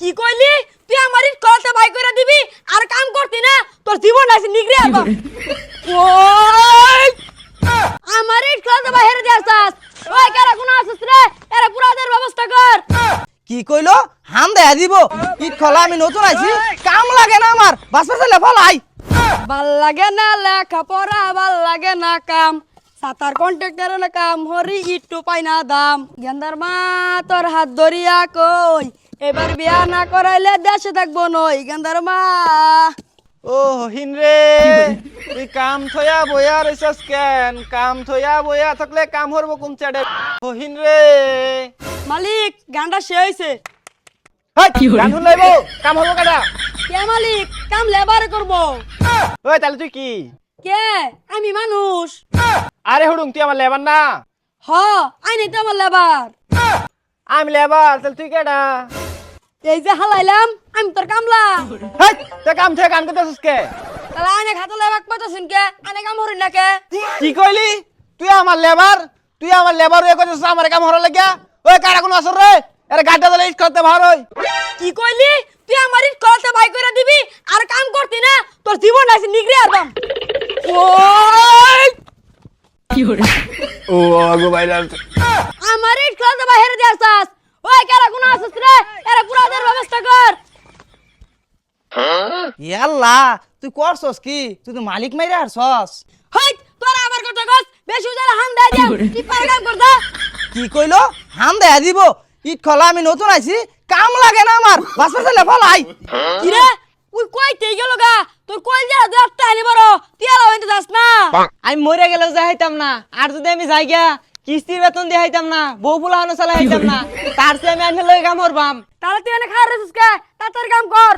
কি কইলি? তুই আমার ইট কলাতে ভাই করে দিবি? আর কাম করতি না? তোর জীবন আছে নিগড়ে আলবাম ওই! আমার ইট কলাতে ভাই হেরে যাস ওই কারা কোন আসিস রে? এরা পুরাদের ব্যবস্থা কর। কি কইলো? হাম দেয়া দিব। ইট খোলা আমি নতুন আইছি। কাম লাগে না আমার। বাসপা চলে ফলাই ভালো লাগে না লেখা পড়া ভালো লাগে না কাম। সাতার কন্ট্রাক্টর না কাম হরি ইট্টু পাই না দাম। গেন্দার মা তোর হাত ধরিয়া কই? এবার বিয়া না করাইলে দেশে থাকব নই গেন্দার মা। ও হিন রে তুই কাম থয়া বয়া রইছস কেন? কাম থয়া বয়া থাকলে কাম হরব কোন চাডে ও হিন রে। মালিক গানটা সে হয়েছে হাই গান শুনলাইব কাম হরব কাটা কে মালিক? কাম লেবারে করব। ওই তাহলে তুই কি? কে? আমি মানুষ। আরে হুড়ুং তুই আমার লেবার না? হ আইনি তো আমার লেবার। আমি লেবার তাহলে তুই কেডা? এই যে হালাইলাম আমি তোর কামলা। হাই তুই কাম থেকে গান করতেছিস কে? তাহলে আইনে খাতো লেবাক পাইতেছেন কে? আইনে কাম হরিন না কে কি কইলি? তুই আমার লেবার? তুই আমার লেবার এ করতেছিস আমার কাম হরা লাগিয়া? ওই কারা কোন আসর রে? আরে গাড়িটা দিলে ইট করতে ভার ওই কি কইলি? তুই আমার ইট কলাতে ভাই করে দিবি? আর কাম করতি না তোর জীবন আছে নিগড়ে আলবাম ওই! ও আগো বাইরে আমার ইট কলাতে ভাই হেরে যাস ওই কারা কোন আসিস রে? এরা পুরাদের ব্যবস্থা কর। ইয়াল্লা তুই করছস কি? তুই তো মালিক মাইরে আরছস হই তোরা আমার কথা কস বেশি উজালা হান দাই দিয়া কি কইলো? দেয়া দিব। ইট খোলা আমি নতুন আইছি। কাম লাগে না আমার। চলে ফলাই। কি রে? উই কই তে গেল গা। তোর কই যা দশটা আনি বড়। তুই আলো হইতে যাস না। আমি মরে গেলেও যাইতাম না। আর যদি আমি যাই গিয়া কিস্তির বেতন দিয়ে হাইতাম না বউ বুলা হানো চালাই হাইতাম না তার চেয়ে আমি আনলে লই কাম করবাম। তাহলে তুই এনে খাওয়ার রেছিস কে? তাড়াতাড়ি কাম কর।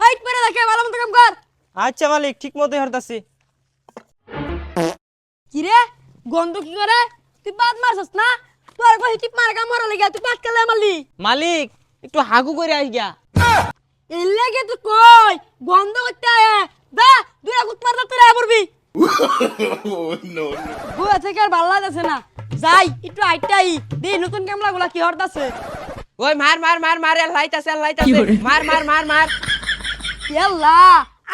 হাইট মেরে দেখে ভালো মতো কাম কর। আচ্ছা মালিক ঠিক মতোই হরতাছি কি রে? গন্ধ কি করে? তুই বাদ মারছস না? তোর কই টিপ মার কাম মারা লাগা তুই পাট কেলে মারলি। মালিক একটু হাগু করে আই গিয়া। এই লাগে তুই কই? গন্ধ করতে আয় দা দুই আগুত মারতে তুই আয় পড়বি বুয়া থেকে আর ভালো লাগতেছে না? যাই একটু আইটাই দি নতুন কামলা গুলা কি হরতাছে? ওই মার মার মার মার আর লাইতাছে আর লাইতাছে মার মার মার মার। ইয়াল্লা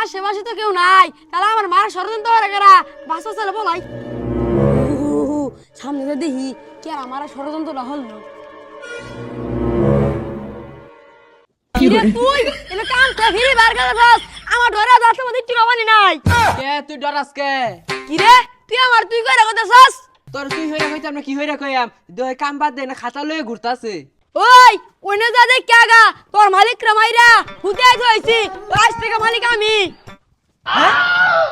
আশেপাশে তো কেউ নাই। তাহলে আমার মার ষড়যন্ত্র করে কারা বাসা চালে বলাই। সামনে দেখি কে আর আমার ষড়যন্ত্রটা হল। তুই এনে কাম করে ফিরে বার করে আমার ধরে যাচ্ছে মধ্যে একটু রবানি নাই। কে তুই ডরাস কে? কি রে? তুই আমার তুই করে কথা তোর তুই হইরা কইতাম না কি হইরা কইয়াম? দই কাম বাদ দে না খাতা লয়ে ঘুরতাছে। ওই যা দেখ কে আগা তোর মালিক রে মাইরা হুতে আইছ হইছি আজ থেকে মালিক আমি। হ্যাঁ?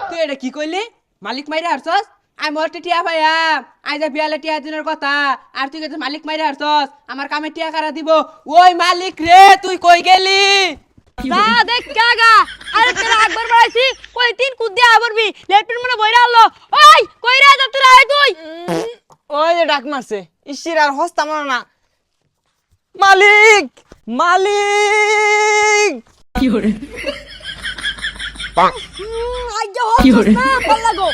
তুই এটা কি কইলি? মালিক মাইরে আরছস আমি মোর টিয়া পাইয়াম। আই যা বিয়ালে টিয়া দিনের কথা আর তুই মালিক মাইরে আরছস আমার কামে টিয়া কারা দিব? ওই মালিক রে তুই কই গেলি? যা দেখ কে আরে তোরা একবার বাড়াইছি কই তিন কুদ দিয়া আবরবি? লেফটের মনে বইরা আলো ওই কই রে যা তোরা আয় তুই। ওই যে ডাক মারছে। ইসির আর হস্তা মারা না। মালিক মালিক। লাগো